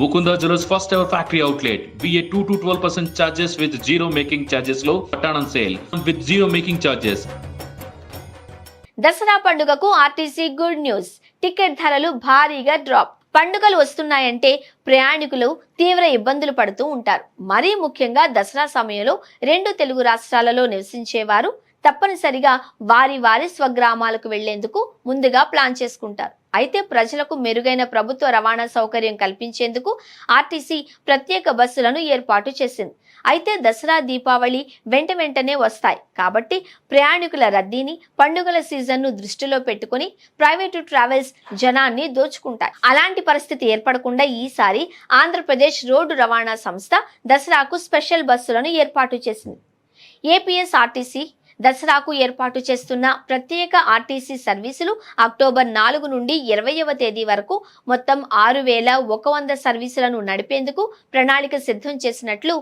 Mukunda jewels first ever factory outlet. VA two to twelve percent charges with zero making ఛార్జెస్లో పట్టణం sale with zero making charges Dasara పండుగకు RTC good news. Ticket ధరలు భారీగా drop. పండుగలు వస్తున్నాయంటే ప్రయాణికులు తీవ్ర ఇబ్బందులు పడుతూ ఉంటారు. మరీ ముఖ్యంగా దసరా సమయంలో రెండు తెలుగు రాష్ట్రాలలో నివసించే వారు తప్పనిసరిగా వారి వారి స్వగ్రామాలకు వెళ్ళేందుకు ముందుగా ప్లాన్ చేసుకుంటారు. అయితే ప్రజలకు మెరుగైన ప్రభుత్వ రవాణా సౌకర్యం కల్పించేందుకు ఆర్టీసీ ప్రత్యేక బస్సులను ఏర్పాటు చేసింది. అయితే దసరా దీపావళి వెంట వెంటనే వస్తాయి. కాబట్టి ప్రయాణికుల రద్దీని పండుగల సీజన్ను దృష్టిలో పెట్టుకుని ప్రైవేటు ట్రావెల్స్ జనాన్ని దోచుకుంటాయి. అలాంటి పరిస్థితి ఏర్పడకుండా ఈసారి ఆంధ్రప్రదేశ్ రోడ్డు రవాణా సంస్థ దసరాకు స్పెషల్ బస్సులను ఏర్పాటు చేసింది. ఏపీఎస్ ఆర్టీసీ దసరాకు ఏర్పాటు చేస్తున్న ప్రత్యేక ఆర్టీసీ సర్వీసులు అక్టోబర్ నాలుగు నుండి ఇరవైవ తేదీ వరకు మొత్తం ఆరు వేల ఒక వంద సర్వీసులను నడిపేందుకు ప్రణాళిక సిద్ధం చేసినట్లు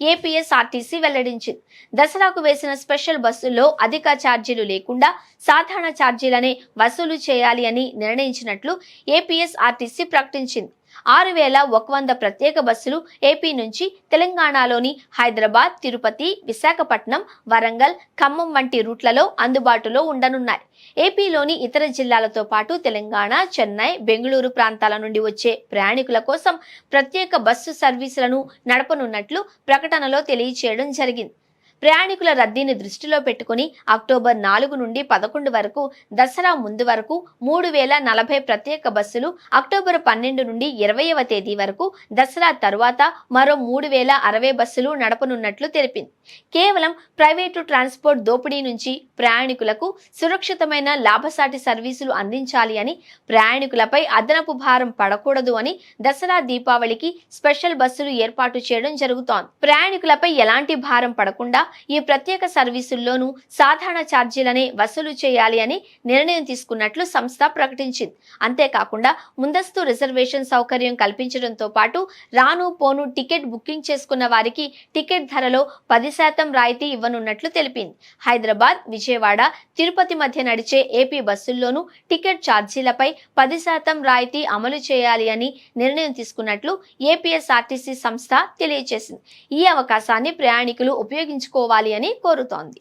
ఏపీఎస్ఆర్టీసీ వెల్లడించింది. దసరాకు వేసిన స్పెషల్ బస్సుల్లో అధిక ఛార్జీలు లేకుండా సాధారణ ఛార్జీలనే వసూలు చేయాలి అని నిర్ణయించినట్లు ఏపీఎస్ఆర్టీసీ ప్రకటించింది. ఆరు వేల ఒక వంద ప్రత్యేక బస్సులు ఏపీ నుంచి తెలంగాణలోని హైదరాబాద్ తిరుపతి విశాఖపట్నం వరంగల్ ఖమ్మం వంటి రూట్లలో అందుబాటులో ఉండనున్నాయి. ఏపీలోని ఇతర జిల్లాలతో పాటు తెలంగాణ చెన్నై బెంగళూరు ప్రాంతాల నుండి వచ్చే ప్రయాణికుల కోసం ప్రత్యేక బస్సు సర్వీసులను నడపనున్నట్లు ప్రకటనలో తెలియచేయడం జరిగింది. ప్రయాణికుల రద్దీని దృష్టిలో పెట్టుకుని అక్టోబర్ నాలుగు నుండి పదకొండు వరకు దసరా ముందు వరకు మూడు వేల నలభై ప్రత్యేక బస్సులు అక్టోబర్ పన్నెండు నుండి ఇరవైవ తేదీ వరకు దసరా తరువాత మరో మూడు వేల అరవై బస్సులు నడపనున్నట్లు తెలిపింది. కేవలం ప్రైవేటు ట్రాన్స్పోర్ట్ దోపిడీ నుంచి ప్రయాణికులకు సురక్షితమైన లాభసాటి సర్వీసులు అందించాలి అని ప్రయాణికులపై అదనపు భారం పడకూడదు అని దసరా దీపావళికి స్పెషల్ బస్సులు ఏర్పాటు చేయడం జరుగుతోంది. ప్రయాణికులపై ఎలాంటి భారం పడకుండా ఈ ప్రత్యేక సర్వీసుల్లోనూ సాధారణ ఛార్జీలనే వసూలు చేయాలి అని నిర్ణయం తీసుకున్నట్లు సంస్థ ప్రకటించింది. అంతేకాకుండా ముందస్తు రిజర్వేషన్ సౌకర్యం కల్పించడంతో పాటు రాను పోను టికెట్ బుకింగ్ చేసుకున్న వారికి టికెట్ ధరలో పది శాతం రాయితీ ఇవ్వనున్నట్లు తెలిపింది. హైదరాబాద్ విజయవాడ తిరుపతి మధ్య నడిచే ఏపీ బస్సుల్లోనూ టికెట్ ఛార్జీలపై పది శాతం రాయితీ అమలు చేయాలి అని నిర్ణయం తీసుకున్నట్లు ఏపీఎస్ఆర్టీసీ సంస్థ తెలియజేసింది ఈ అవకాశాన్ని ప్రయాణికులు ఉపయోగించుకో చేసుకోవాలి అని కోరుతోంది.